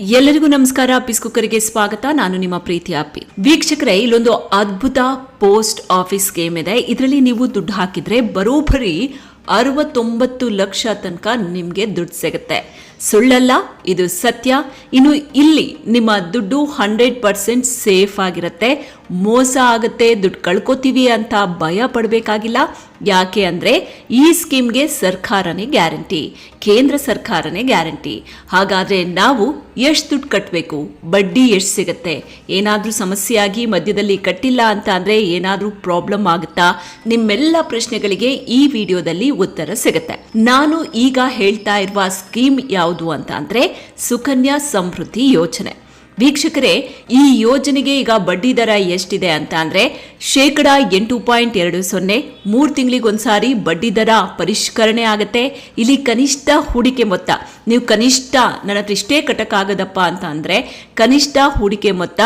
ಎಲ್ಲರಿಗೂ ನಮಸ್ಕಾರ. ಪಿಸ್ ಕುಕ್ಕರಿಗೆ ಸ್ವಾಗತ. ನಾನು ನಿಮ್ಮ ಪ್ರೀತಿ ಅಪ್ಪಿ. ವೀಕ್ಷಕರೇ, ಇಲ್ಲೊಂದು ಅದ್ಭುತ ಪೋಸ್ಟ್ ಆಫೀಸ್ ಗೇಮ್ ಇದೆ. ಇದರಲ್ಲಿ ನೀವು ದುಡ್ಡು ಹಾಕಿದ್ರೆ ಬರೋಬ್ಬರಿ ಅರವತ್ತೊಂಬತ್ತು ಲಕ್ಷ ತನಕ ನಿಮಗೆ ದುಡ್ಡು ಸಿಗುತ್ತೆ. ಸುಳ್ಳಲ್ಲ, ಇದು ಸತ್ಯ. ಇನ್ನು ಇಲ್ಲಿ ನಿಮ್ಮ ದುಡ್ಡು ಹಂಡ್ರೆಡ್ ಪರ್ಸೆಂಟ್ ಸೇಫ್ ಆಗಿರುತ್ತೆ. ಮೋಸ ಆಗುತ್ತೆ, ದುಡ್ಡು ಕಳ್ಕೊತೀವಿ ಅಂತ ಭಯ ಪಡಬೇಕಾಗಿಲ್ಲ. ಯಾಕೆ ಅಂದರೆ ಈ ಸ್ಕೀಮ್ಗೆ ಸರ್ಕಾರನೇ ಗ್ಯಾರಂಟಿ, ಕೇಂದ್ರ ಸರ್ಕಾರನೇ ಗ್ಯಾರಂಟಿ. ಹಾಗಾದರೆ ನಾವು ಎಷ್ಟು ದುಡ್ಡು ಕಟ್ಟಬೇಕು ಬಡ್ಡಿ ಎಷ್ಟು ಸಿಗುತ್ತೆ? ಏನಾದರೂ ಸಮಸ್ಯೆಯಾಗಿ ಮಧ್ಯದಲ್ಲಿ ಕಟ್ಟಿಲ್ಲ ಅಂತ ಅಂದರೆ ಏನಾದರೂ ಪ್ರಾಬ್ಲಮ್ ಆಗುತ್ತಾ? ನಿಮ್ಮೆಲ್ಲ ಪ್ರಶ್ನೆಗಳಿಗೆ ಈ ವಿಡಿಯೋದಲ್ಲಿ ಉತ್ತರ ಸಿಗುತ್ತೆ. ನಾನು ಈಗ ಹೇಳ್ತಾ ಇರುವ ಸ್ಕೀಮ್ ಯಾವುದು ಅಂತ ಅಂದರೆ ಸುಕನ್ಯಾ ಸಮೃದ್ಧಿ ಯೋಜನೆ. ವೀಕ್ಷಕರೇ, ಈ ಯೋಜನೆಗೆ ಈಗ ಬಡ್ಡಿ ದರ ಎಷ್ಟಿದೆ ಅಂತ ಅಂದ್ರೆ ಶೇಕಡ ಎಂಟು ಪಾಯಿಂಟ್ ಎರಡು ಸೊನ್ನೆ ಮೂರು ತಿಂಗಳಿಗೊಂದ್ಸಾರಿ ಬಡ್ಡಿ ದರ ಪರಿಷ್ಕರಣೆ ಆಗುತ್ತೆ. ಇಲ್ಲಿ ಕನಿಷ್ಠ ಹೂಡಿಕೆ ಮೊತ್ತ, ನೀವು ಕನಿಷ್ಠ ನನ್ನ ಹತ್ರ ಇಷ್ಟೇ ಕಟ್ಟಕ್ಕಾಗದಪ್ಪ ಅಂತ ಅಂದ್ರೆ ಕನಿಷ್ಠ ಹೂಡಿಕೆ ಮೊತ್ತ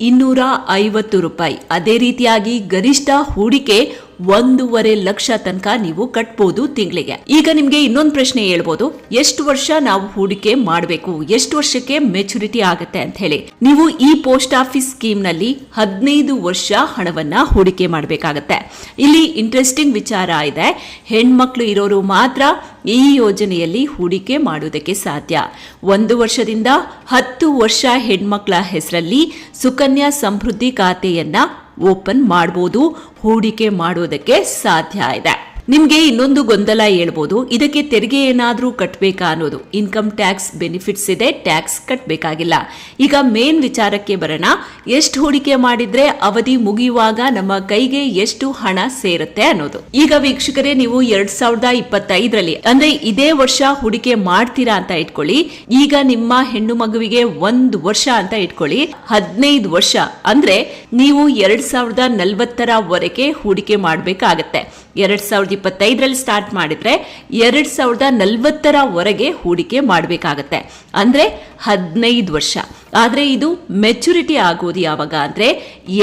ಇನ್ನೂರ ಐವತ್ತು ರೂಪಾಯಿ. ಅದೇ ರೀತಿಯಾಗಿ ಗರಿಷ್ಠ ಹೂಡಿಕೆ ಒಂದೂವರೆ ಲಕ್ಷ ತನಕ ನೀವು ಕಟ್ಬೋದು ತಿಂಗಳಿಗೆ. ಈಗ ನಿಮ್ಗೆ ಇನ್ನೊಂದು ಪ್ರಶ್ನೆ ಹೇಳ್ಬೋದು. ಎಷ್ಟು ವರ್ಷ ನಾವು ಹೂಡಿಕೆ ಮಾಡಬೇಕು? ಎಷ್ಟು ವರ್ಷಕ್ಕೆ ಮೆಚುರಿಟಿ ಆಗುತ್ತೆ ಅಂತ ಹೇಳಿ. ನೀವು ಈ ಪೋಸ್ಟ್ ಆಫೀಸ್ ಸ್ಕೀಮ್ನಲ್ಲಿ ಹದಿನೈದು ವರ್ಷ ಹಣವನ್ನ ಹೂಡಿಕೆ ಮಾಡಬೇಕಾಗತ್ತೆ. ಇಲ್ಲಿ ಇಂಟ್ರೆಸ್ಟಿಂಗ್ ವಿಚಾರ ಇದೆ. ಹೆಣ್ಮಕ್ಳು ಇರೋರು ಮಾತ್ರ ಈ ಯೋಜನೆಯಲ್ಲಿ ಹೂಡಿಕೆ ಮಾಡುವುದಕ್ಕೆ ಸಾಧ್ಯ. ಒಂದು ವರ್ಷದಿಂದ ಹತ್ತು ವರ್ಷ ಹೆಣ್ಮಕ್ಳ ಹೆಸರಲ್ಲಿ ಸುಕನ್ಯಾ ಸಮೃದ್ಧಿ ಖಾತೆಯನ್ನ ಓಪನ್ ಮಾಡಬಹುದು ಹೂಡಿಕೆ ಮಾಡೋದಕ್ಕೆ ಸಾಧ್ಯ ಇದೆ. ನಿಮ್ಗೆ ಇನ್ನೊಂದು ಗೊಂದಲ ಹೇಳ್ಬೋದು. ಇದಕ್ಕೆ ತೆರಿಗೆ ಏನಾದರೂ ಕಟ್ಟಬೇಕಾ ಅನ್ನೋದು. ಇನ್ಕಮ್ ಟ್ಯಾಕ್ಸ್ ಬೆನಿಫಿಟ್ಸ್ ಇದೆ, ಟ್ಯಾಕ್ಸ್ ಕಟ್ಟಬೇಕಾಗಿಲ್ಲ ಈಗ ಮೇನ್ ವಿಚಾರಕ್ಕೆ ಬರೋಣ. ಎಷ್ಟು ಹೂಡಿಕೆ ಮಾಡಿದ್ರೆ ಅವಧಿ ಮುಗಿಯುವಾಗ ನಮ್ಮ ಕೈಗೆ ಎಷ್ಟು ಹಣ ಸೇರುತ್ತೆ ಅನ್ನೋದು. ಈಗ ವೀಕ್ಷಕರೇ, ನೀವು ಎರಡ್ ಸಾವಿರದ ಇಪ್ಪತ್ತೈದರಲ್ಲಿ, ಅಂದ್ರೆ ಇದೇ ವರ್ಷ ಹೂಡಿಕೆ ಮಾಡ್ತೀರಾ ಅಂತ ಇಟ್ಕೊಳ್ಳಿ. ಈಗ ನಿಮ್ಮ ಹೆಣ್ಣು ಮಗುವಿಗೆ ಒಂದು ವರ್ಷ ಅಂತ ಇಟ್ಕೊಳ್ಳಿ. ಹದಿನೈದು ವರ್ಷ, ಅಂದ್ರೆ ನೀವು ಎರಡ್ ಸಾವಿರದ ನಲ್ವತ್ತರವರೆಗೆ ಹೂಡಿಕೆ ಮಾಡಬೇಕಾಗತ್ತೆ. ಎರಡ್ ಸಾವಿರದ ಇಪ್ಪತ್ತೈದರಲ್ಲಿ ಸ್ಟಾರ್ಟ್ ಮಾಡಿದ್ರೆ ಎರಡು ಸಾವಿರದ ನಲ್ವತ್ತರವರೆಗೆ ಹೂಡಿಕೆ ಮಾಡಬೇಕಾಗತ್ತೆ. ಅಂದ್ರೆ ಹದಿನೈದು ವರ್ಷ. ಆದರೆ ಇದು ಮೆಚುರಿಟಿ ಆಗೋದು ಯಾವಾಗ ಅಂದ್ರೆ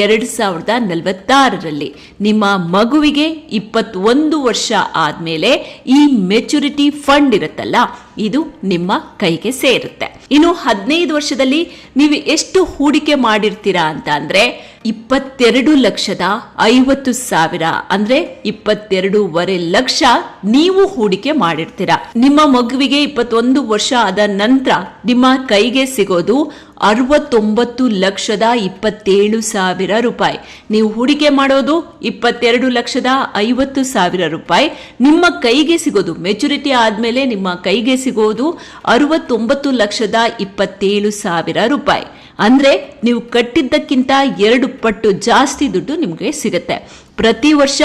ಎರಡು ಸಾವಿರದ ನಲವತ್ತಾರರಲ್ಲಿ. ನಿಮ್ಮ ಮಗುವಿಗೆ ಇಪ್ಪತ್ತೊಂದು ವರ್ಷ ಆದಮೇಲೆ ಈ ಮೆಚುರಿಟಿ ಫಂಡ್ ಇರುತ್ತಲ್ಲ, ಇದು ನಿಮ್ಮ ಕೈಗೆ ಸೇರುತ್ತೆ. ಇನ್ನು ಹದಿನೈದು ವರ್ಷದಲ್ಲಿ ನೀವು ಎಷ್ಟು ಹೂಡಿಕೆ ಮಾಡಿರ್ತೀರಾ ಅಂತ ಅಂದ್ರೆ ಇಪ್ಪತ್ತೆರಡು ಲಕ್ಷದ ಐವತ್ತು ಸಾವಿರ. ಅಂದ್ರೆ ಇಪ್ಪತ್ತೆರಡೂವರೆ ಲಕ್ಷ ನೀವು ಹೂಡಿಕೆ ಮಾಡಿರ್ತೀರಾ. ನಿಮ್ಮ ಮಗುವಿಗೆ ಇಪ್ಪತ್ತೊಂದು ವರ್ಷ ಆದ ನಂತರ ನಿಮ್ಮ ಕೈಗೆ ಸಿಗೋದು ಅರವತ್ತೊಂಬತ್ತು ಲಕ್ಷದ ಇಪ್ಪತ್ತೇಳು ಸಾವಿರ ರೂಪಾಯಿ. ನೀವು ಹೂಡಿಕೆ ಮಾಡೋದು ಇಪ್ಪತ್ತೆರಡು ಲಕ್ಷದ ಐವತ್ತು ಸಾವಿರ ರೂಪಾಯಿ. ನಿಮ್ಮ ಕೈಗೆ ಸಿಗೋದು, ಮೆಚುರಿಟಿ ಆದ್ಮೇಲೆ ನಿಮ್ಮ ಕೈಗೆ ಸಿಗೋದು ಅರವತ್ತೊಂಬತ್ತು ಲಕ್ಷದ ಇಪ್ಪತ್ತೇಳು ಸಾವಿರ ರೂಪಾಯಿ. ಅಂದ್ರೆ ನೀವು ಕಟ್ಟಿದ್ದಕ್ಕಿಂತ ಎರಡು ಪಟ್ಟು ಜಾಸ್ತಿ ದುಡ್ಡು ನಿಮಗೆ ಸಿಗುತ್ತೆ. ಪ್ರತಿ ವರ್ಷ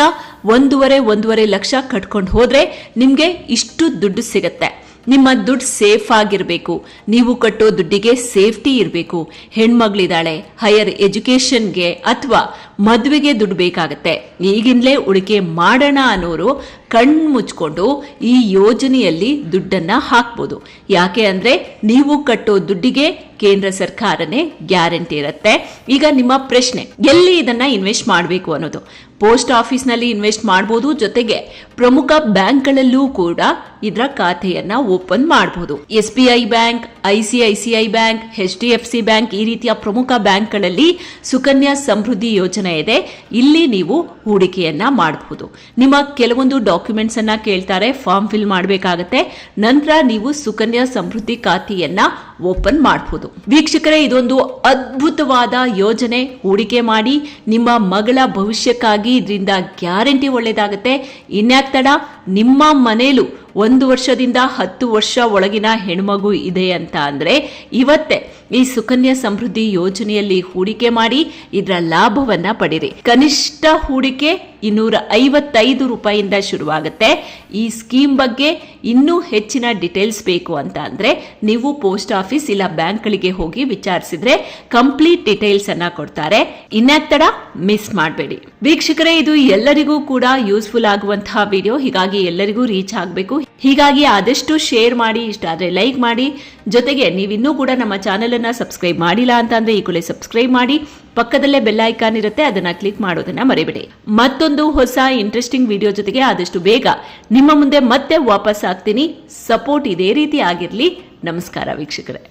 ಒಂದೂವರೆ ಒಂದೂವರೆ ಲಕ್ಷ ಕಟ್ಕೊಂಡು ಹೋದ್ರೆ ನಿಮಗೆ ಇಷ್ಟು ದುಡ್ಡು ಸಿಗುತ್ತೆ. ನಿಮ್ಮ ದುಡ್ಡು ಸೇಫ್ ಆಗಿರಬೇಕು. ನೀವು ಕಟ್ಟೋ ದುಡ್ಡಿಗೆ ಸೇಫ್ಟಿ ಇರಬೇಕು. ಹೆಣ್ಮಗಳಿದ್ದಾಳೆ, ಹೈಯರ್ ಎಜುಕೇಷನ್ಗೆ ಅಥವಾ ಮದುವೆಗೆ ದುಡ್ಡು ಬೇಕಾಗತ್ತೆ. ಈಗಿಂದಲೇ ಉಳಿಕೆ ಮಾಡೋಣ ಅನ್ನೋರು ಕಣ್ಣು ಮುಚ್ಕೊಂಡು ಈ ಯೋಜನೆಯಲ್ಲಿ ದುಡ್ಡನ್ನ ಹಾಕ್ಬೋದು. ಯಾಕೆ ಅಂದ್ರೆ ನೀವು ಕಟ್ಟೋ ದುಡ್ಡಿಗೆ ಕೇಂದ್ರ ಸರ್ಕಾರನೇ ಗ್ಯಾರಂಟಿ ಇರುತ್ತೆ. ಈಗ ನಿಮ್ಮ ಪ್ರಶ್ನೆ, ಎಲ್ಲಿ ಇದನ್ನ ಇನ್ವೆಸ್ಟ್ ಮಾಡಬೇಕು ಅನ್ನೋದು? ಪೋಸ್ಟ್ ಆಫೀಸ್ನಲ್ಲಿ ಇನ್ವೆಸ್ಟ್ ಮಾಡಬಹುದು ಜೊತೆಗೆ ಪ್ರಮುಖ ಬ್ಯಾಂಕ್ಗಳಲ್ಲೂ ಕೂಡ ಇದರ ಖಾತೆಯನ್ನ ಓಪನ್ ಮಾಡಬಹುದು S B I bank ICICI bank, H D F C bank ಈ ರೀತಿಯ ಪ್ರಮುಖ ಬ್ಯಾಂಕ್ಗಳಲ್ಲಿ ಸುಕನ್ಯಾ ಸಮೃದ್ಧಿ ಯೋಜನೆ ಇದೆ. ಇಲ್ಲಿ ನೀವು ಹೂಡಿಕೆಯನ್ನ ಮಾಡಬಹುದು ನಿಮ್ಮ ಕೆಲವೊಂದು ಡಾಕ್ಯುಮೆಂಟ್ಸ್ ಅನ್ನ ಕೇಳ್ತಾರೆ ಫಾರ್ಮ್ ಫಿಲ್ ಮಾಡಬೇಕಾಗತ್ತೆ. ನಂತರ ನೀವು ಸುಕನ್ಯಾ ಸಮೃದ್ಧಿ ಖಾತೆಯನ್ನ ಓಪನ್ ಮಾಡಬಹುದು ವೀಕ್ಷಕರೇ, ಇದೊಂದು ಅದ್ಭುತವಾದ ಯೋಜನೆ. ಹೂಡಿಕೆ ಮಾಡಿ, ನಿಮ್ಮ ಮಗಳ ಭವಿಷ್ಯಕ್ಕಾಗಿ ಇದರಿಂದ ಗ್ಯಾರಂಟಿ ಒಳ್ಳೇದಾಗುತ್ತೆ. ಇನ್ಯಾಕ್ ತಡ? ನಿಮ್ಮ ಮನೇಲೂ ಒಂದು ವರ್ಷದಿಂದ ಹತ್ತು ವರ್ಷ ಒಳಗಿನ ಹೆಣ್ಮಗು ಇದೆ ಅಂತ ಅಂದ್ರೆ ಇವತ್ತೇ ಈ ಸುಕನ್ಯಾ ಸಮೃದ್ಧಿ ಯೋಜನೆಯಲ್ಲಿ ಹೂಡಿಕೆ ಮಾಡಿ ಇದರ ಲಾಭವನ್ನ ಪಡಿರಿ. ಕನಿಷ್ಠ ಹೂಡಿಕೆ ಇನ್ನೂರ ಐವತ್ತೈದು ರೂಪಾಯಿಯಿಂದ ಶುರುವಾಗುತ್ತೆ. ಈ ಸ್ಕೀಮ್ ಬಗ್ಗೆ ಇನ್ನೂ ಹೆಚ್ಚಿನ ಡಿಟೇಲ್ಸ್ ಬೇಕು ಅಂತ ಅಂದ್ರೆ ನೀವು ಪೋಸ್ಟ್ ಆಫೀಸ್ ಇಲ್ಲ ಬ್ಯಾಂಕ್ಗಳಿಗೆ ಹೋಗಿ ವಿಚಾರಿಸಿದ್ರೆ ಕಂಪ್ಲೀಟ್ ಡಿಟೇಲ್ಸ್ ಅನ್ನ ಕೊಡ್ತಾರೆ. ಇನ್ಯಾಕ್ ತಡ ಮಿಸ್ ಮಾಡಬೇಡಿ. ವೀಕ್ಷಕರೇ, ಇದು ಎಲ್ಲರಿಗೂ ಕೂಡ ಯೂಸ್ಫುಲ್ ಆಗುವಂತಹ ವಿಡಿಯೋ. ಹೀಗಾಗಿ ಎಲ್ಲರಿಗೂ ರೀಚ್ ಆಗಬೇಕು. ಹೀಗಾಗಿ ಆದಷ್ಟು ಶೇರ್ ಮಾಡಿ, ಇಷ್ಟ ಆದರೆ ಲೈಕ್ ಮಾಡಿ. ಜೊತೆಗೆ ನೀವಿನ್ನೂ ಕೂಡ ನಮ್ಮ ಚಾನೆಲ್ ಅನ್ನ ಸಬ್ಸ್ಕ್ರೈಬ್ ಮಾಡಿಲ್ಲ ಅಂತ ಅಂದ್ರೆ ಈ ಕೂಡಲೇ ಸಬ್ಸ್ಕ್ರೈಬ್ ಮಾಡಿ. ಪಕ್ಕದಲ್ಲೇ ಬೆಲ್ ಐಕಾನ್ ಇರುತ್ತೆ, ಅದನ್ನ ಕ್ಲಿಕ್ ಮಾಡೋದನ್ನ ಮರಿಬೇಡಿ. ಮತ್ತೊಂದು ಹೊಸ ಇಂಟ್ರೆಸ್ಟಿಂಗ್ ವಿಡಿಯೋ ಜೊತೆಗೆ ಆದಷ್ಟು ಬೇಗ ನಿಮ್ಮ ಮುಂದೆ ಮತ್ತೆ ವಾಪಸ್ ಆಗ್ತೀನಿ. ಸಪೋರ್ಟ್ ಇದೇ ರೀತಿ ಆಗಿರ್ಲಿ. ನಮಸ್ಕಾರ ವೀಕ್ಷಕರೇ.